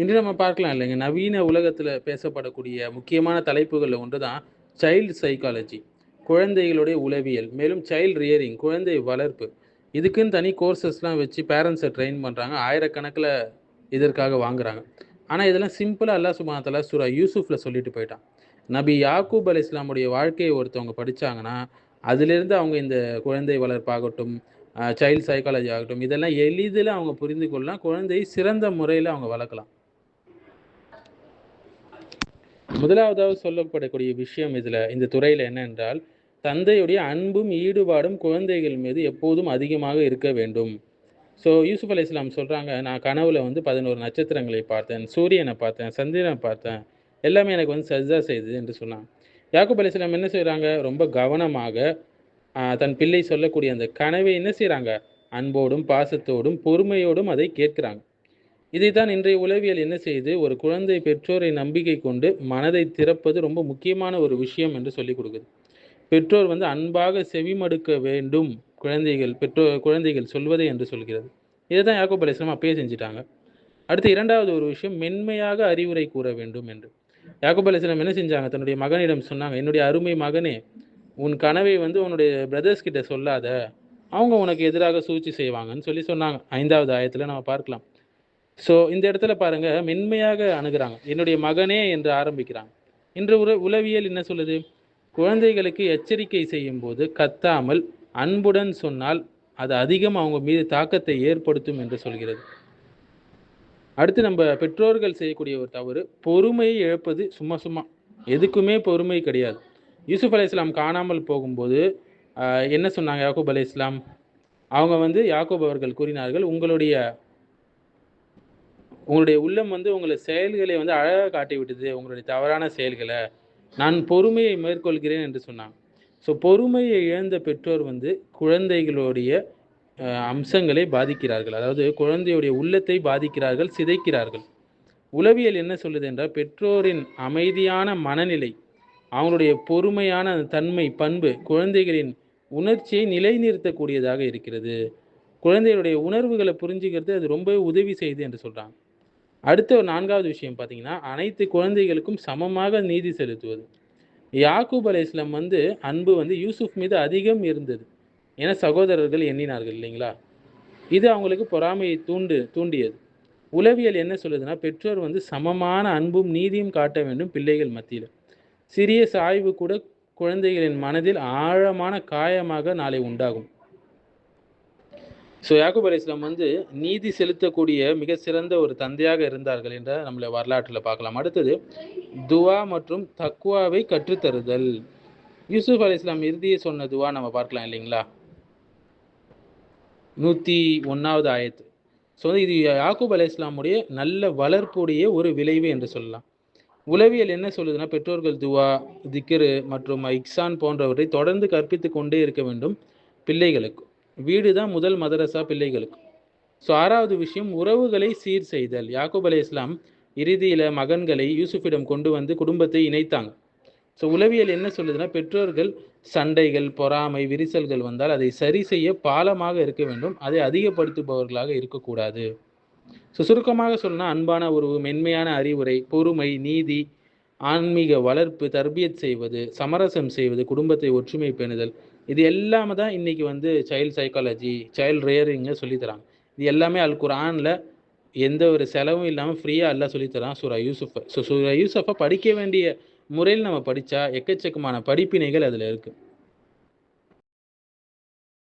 இன்று நம்ம பார்க்கலாம் இல்லைங்க. நவீன உலகத்தில் பேசப்படக்கூடிய முக்கியமான தலைப்புகளில் ஒன்று தான் சைல்டு சைக்காலஜி குழந்தைகளுடைய உளவியல் மேலும் சைல்டு ரியரிங் குழந்தை வளர்ப்பு. இதுக்குன்னு தனி கோர்சஸ்லாம் வச்சு பேரண்ட்ஸை ட்ரெயின் பண்ணுறாங்க ஆயிரக்கணக்கில் இதற்காக வாங்குறாங்க. ஆனால் இதெல்லாம் சிம்பிளாக அல்லா சுபானத்தில் சுரா யூசுஃபில் சொல்லிட்டு போயிட்டான். நபி யாக்கூப் அலி இஸ்லாமுடைய வாழ்க்கையை ஒருத்தவங்க படித்தாங்கன்னா அதிலிருந்து அவங்க இந்த குழந்தை வளர்ப்பாகட்டும் சைல்டு சைக்காலஜி ஆகட்டும் இதெல்லாம் எளிதில் அவங்க புரிந்து கொள்ளலாம். குழந்தையை சிறந்த முறையில் அவங்க வளர்க்கலாம். முதலாவதாக சொல்லப்படக்கூடிய விஷயம் இதில் இந்த துறையில் என்னென்றால் தந்தையுடைய அன்பும் ஈடுபாடும் குழந்தைகள் மீது எப்போதும் அதிகமாக இருக்க வேண்டும். ஸோ யூசுப் அலி இஸ்லாம் சொல்கிறாங்க நான் கனவுல வந்து பதினோரு நட்சத்திரங்களை பார்த்தேன் சூரியனை பார்த்தேன் சந்திரனை பார்த்தேன் எல்லாமே எனக்கு வந்து சஜ்ஜா செய்தது என்று சொன்னான். யாக்குப் அலி இஸ்லாம் என்ன செய்கிறாங்க ரொம்ப கவனமாக தன் பிள்ளை சொல்லக்கூடிய அந்த கனவை என்ன செய்கிறாங்க அன்போடும் பாசத்தோடும் பொறுமையோடும் அதை கேட்குறாங்க. இதைத்தான் இன்றைய உளவியல் என்ன செய்து ஒரு குழந்தை பெற்றோரை நம்பிக்கை கொண்டு மனதை திறப்பது ரொம்ப முக்கியமான ஒரு விஷயம் என்று சொல்லிக் கொடுக்குது. பெற்றோர் வந்து அன்பாக செவிமடுக்க வேண்டும் குழந்தைகள் பெற்றோர் குழந்தைகள் சொல்வதை என்று சொல்கிறது. இதை தான் யாக்கோ அலி அப்பயே செஞ்சுட்டாங்க. அடுத்து இரண்டாவது ஒரு விஷயம் மென்மையாக அறிவுரை கூற வேண்டும் என்று. யாக்கோப் அலி என்ன செஞ்சாங்க? தன்னுடைய மகனிடம் சொன்னாங்க என்னுடைய அருமை மகனே உன் கனவை வந்து உன்னுடைய பிரதர்ஸ் கிட்ட சொல்லாத. அவங்க உனக்கு எதிராக சூழ்ச்சி செய்வாங்கன்னு சொல்லி சொன்னாங்க. ஐந்தாவது ஆயத்தில் நம்ம பார்க்கலாம். ஸோ இந்த இடத்துல பாருங்க மென்மையாக அணுகிறாங்க. என்னுடைய மகனே என்று ஆரம்பிக்கிறாங்க. இன்று உற உளவியல் என்ன சொல்லுது? குழந்தைகளுக்கு எச்சரிக்கை செய்யும் போது கத்தாமல் அன்புடன் சொன்னால் அது அதிகம் அவங்க மீது தாக்கத்தை ஏற்படுத்தும் என்று சொல்கிறது. அடுத்து நம்ம பெற்றோர்கள் செய்யக்கூடிய ஒரு தவறு பொறுமையை இழப்பது சும்மா சும்மா. எதுக்குமே பொறுமை கிடையாது. யூசுப் அலி இஸ்லாம் காணாமல் போகும்போது என்ன சொன்னாங்க? யாக்கூப் அலி இஸ்லாம் அவங்க வந்து யாக்கூப் அவர்கள் கூறினார்கள் உங்களுடைய உங்களுடைய உள்ளம் வந்து உங்களை செயல்களை வந்து அழகாக காட்டி விட்டது உங்களுடைய தவறான செயல்களை. நான் பொறுமையை மேற்கொள்கிறேன் என்று சொன்னாங்க ஸோ பொறுமையை இழந்த பெற்றோர் வந்து குழந்தைகளுடைய அம்சங்களை பாதிக்கிறார்கள். அதாவது குழந்தையுடைய உள்ளத்தை பாதிக்கிறார்கள் சிதைக்கிறார்கள். உளவியல் என்ன சொல்லுது என்றால் பெற்றோரின் அமைதியான மனநிலை அவங்களுடைய பொறுமையான தன்மை பண்பு குழந்தைகளின் உணர்ச்சியை நிலைநிறுத்தக்கூடியதாக இருக்கிறது. குழந்தைகளுடைய உணர்வுகளை புரிஞ்சுக்கிறது அது ரொம்பவே உதவி செய்யுது என்று சொல்கிறாங்க அடுத்த ஒரு நான்காவது விஷயம் பார்த்தீங்கன்னா அனைத்து குழந்தைகளுக்கும் சமமாக நீதி செலுத்துவது. யாக்கூப் அலி இஸ்லாம் வந்து அன்பு வந்து யூசுப் மீது அதிகம் இருந்தது. என சகோதரர்கள் எண்ணினார்கள் இல்லைங்களா? இது அவங்களுக்கு பொறாமையை தூண்டு தூண்டியது. உளவியல் என்ன சொல்லுதுன்னா பெற்றோர் வந்து சமமான அன்பும் நீதியும் காட்ட வேண்டும் பிள்ளைகள் மத்தியில். சிறிய சாய்வு கூட குழந்தைகளின் மனதில் ஆழமான காயமாக நாளை உண்டாகும். ஸோ யாக்கூப் அலி இஸ்லாம் வந்து நீதி செலுத்தக்கூடிய மிக சிறந்த ஒரு தந்தையாக இருந்தார்கள் என்ற நம்மளை வரலாற்றில் பார்க்கலாம். அடுத்தது துவா மற்றும் தக்குவாவை கற்றுத்தருதல். யூசுப் அலி இஸ்லாம் இறுதியை சொன்ன துவா நம்ம பார்க்கலாம் இல்லைங்களா? நூற்றி ஒன்றாவது ஆயத்து. ஸோ இது யாக்கூப் அலி இஸ்லாமுடைய நல்ல வளர்ப்புடைய ஒரு விளைவு என்று சொல்லலாம். உளவியல் என்ன சொல்லுதுன்னா பெற்றோர்கள் துவா திக்ரு மற்றும் இக்ஸான் போன்றவற்றை தொடர்ந்து கற்பித்து கொண்டே இருக்க வேண்டும் பிள்ளைகளுக்கு. வீடு தான் முதல் மதரசா பிள்ளைகளுக்கு. ஸோ ஆறாவது விஷயம் உறவுகளை சீர் செய்தல். யாக்கூப் அலி இஸ்லாம் இறுதியில் மகன்களை யூசுஃபிடம் கொண்டு வந்து குடும்பத்தை இணைத்தாங்க. ஸோ உளவியல் என்ன சொல்லுதுன்னா பெற்றோர்கள் சண்டைகள் பொறாமை விரிசல்கள் வந்தால் அதை சரி செய்ய பாலமாக இருக்க வேண்டும். அதை அதிகப்படுத்துபவர்களாக இருக்கக்கூடாது. ஸோ சுருக்கமாக சொன்னால் அன்பான உறவு மென்மையான அறிவுரை பொறுமை நீதி ஆன்மீக வளர்ப்பு தர்பியத் செய்வது சமரசம் செய்வது குடும்பத்தை ஒற்றுமை பேணுதல் இது எல்லாமே தான் இன்றைக்கி வந்து சைல்டு சைக்காலஜி சைல்டு ரேரிங்க சொல்லித்தராங்க இது எல்லாமே அல் குரானில் எந்த ஒரு செலவும் இல்லாமல் ஃப்ரீயாக எல்லாம் சொல்லித்தரான் சூரா யூசுஃபை. ஸோ சூரா யூசுஃபை படிக்க வேண்டிய முறையில் நம்ம படித்தா எக்கச்சக்கமான படிப்பினைகள் அதில் இருக்குது